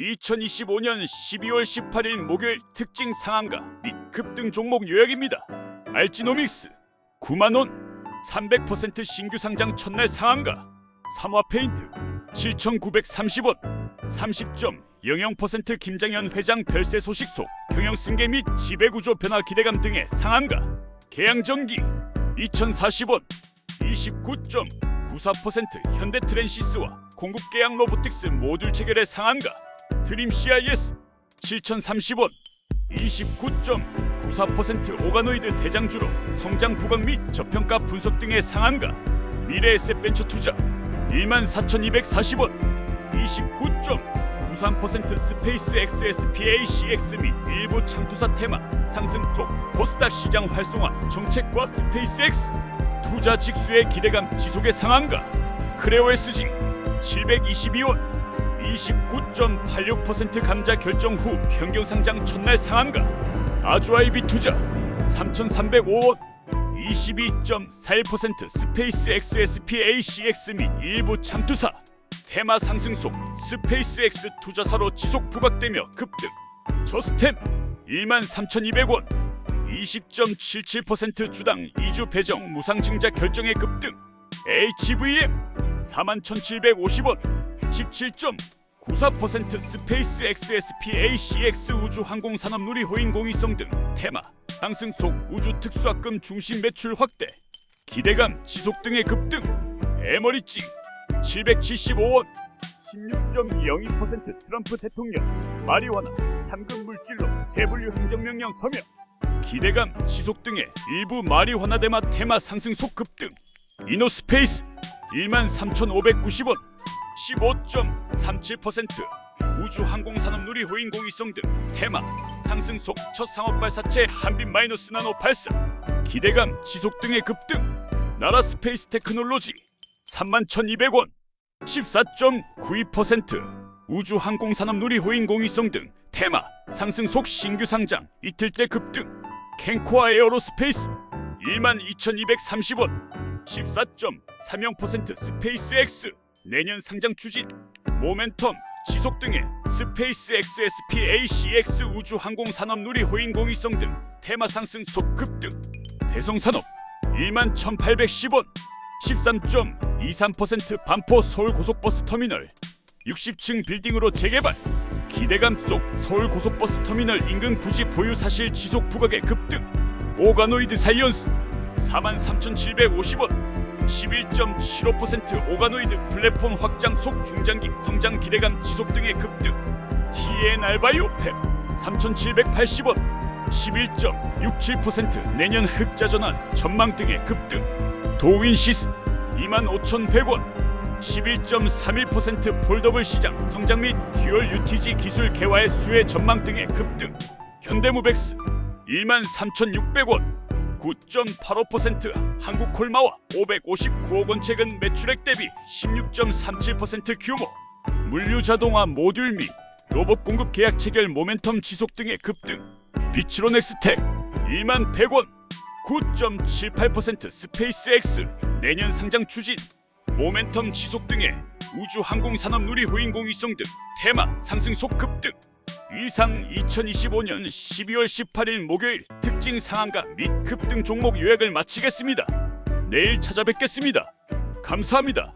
2025년 12월 18일 목요일 특징 상한가 및 급등 종목 요약입니다. 알지노믹스 9만 원, 300% 신규 상장 첫날 상한가. 삼화페인트 7,930원, 30.00% 김장현 회장 별세 소식 속 경영 승계 및 지배구조 변화 기대감 등의 상한가. 계양전기 2,040원, 29.94% 현대트랜시스와 공급 계약 로보틱스 모듈 체결의 상한가. 드림 CIS 7,030원 29.94% 오가노이드 대장주로 성장 부각 및 저평가 분석 등의 상한가 미래 에셋 벤처 투자 14,240원 29.93% 스페이스 XSPACX 및 일부 창투사 테마 상승 속 코스닥 시장 활성화 정책과 스페이스 X 투자 직수의 기대감 지속의 상한가 크레오 SG 722원 29.86% 감자 결정 후 평균 상장 첫날 상한가. 아주아이비 투자 3,305원. 22.41% 스페이스 XSPACX 및 일부 창투사. 테마 상승 속 스페이스 X 투자사로 지속 부각되며 급등. 저스템 23,200원. 20.77% 주당 2주 배정 무상증자 결정의 급등. HVM 41,750원 17.94% 스페이스 XSPACX 우주 항공 산업 누리 호인 공익성 등 테마 상승 속 우주 특수학금 중심 매출 확대 기대감 지속 등의 급등 에머리지 775원 16.02% 트럼프 대통령 마리화나 삼금 물질로 세분류 행정명령 서명 기대감 지속 등의 일부 마리화나 대마 테마 상승 속 급등 이노스페이스 13,590원 15.37% 우주 항공 산업 누리 호인 공익성 등 테마 상승 속 첫 상업 발사체 한빛 마이너스 나노 발사 기대감 지속 등의 급등 나라 스페이스 테크놀로지 31,200원 14.92% 우주 항공 산업 누리 호인 공익성 등 테마 상승 속 신규 상장 이틀째 급등 캔코아 에어로스페이스 12,230원 14.30% 스페이스 X 내년 상장 추진 모멘텀 지속 등의 스페이스 XSPACX 우주 항공 산업 누리 호인 공익성 등 테마 상승 속 급 등 대성산업 21,810원 13.23% 반포 서울 고속버스 터미널 60층 빌딩으로 재개발 기대감 속 서울 고속버스 터미널 인근 부지 보유 사실 지속 부각의 급등 오가노이드 사이언스 43,750원 11.75% 오가노이드 플랫폼 확장 속 중장기 성장 기대감 지속 등의 급등. TN 알바이오펜 3,780원 11.67% 내년 흑자 전환 전망 등의 급등. 도윈시스 25,100원 11.31% 폴더블 시장 성장 및 듀얼 UTG 기술 개화의 수혜 전망 등의 급등. 현대무백스 23,600원 9.85% 한국 콜마와 559억 원 최근 매출액 대비 16.37% 규모 물류 자동화 모듈 및 로봇 공급 계약 체결 모멘텀 지속 등의 급등. 비치로넥스텍 2만 100원. 9.78% 스페이스 X 내년 상장 추진. 모멘텀 지속 등의 우주 항공 산업 누리 호인 공익성 등 테마 상승 속 급등 이상 2025년 12월 18일 목요일 특징 상한가 및 급등 종목 요약을 마치겠습니다. 내일 찾아뵙겠습니다. 감사합니다.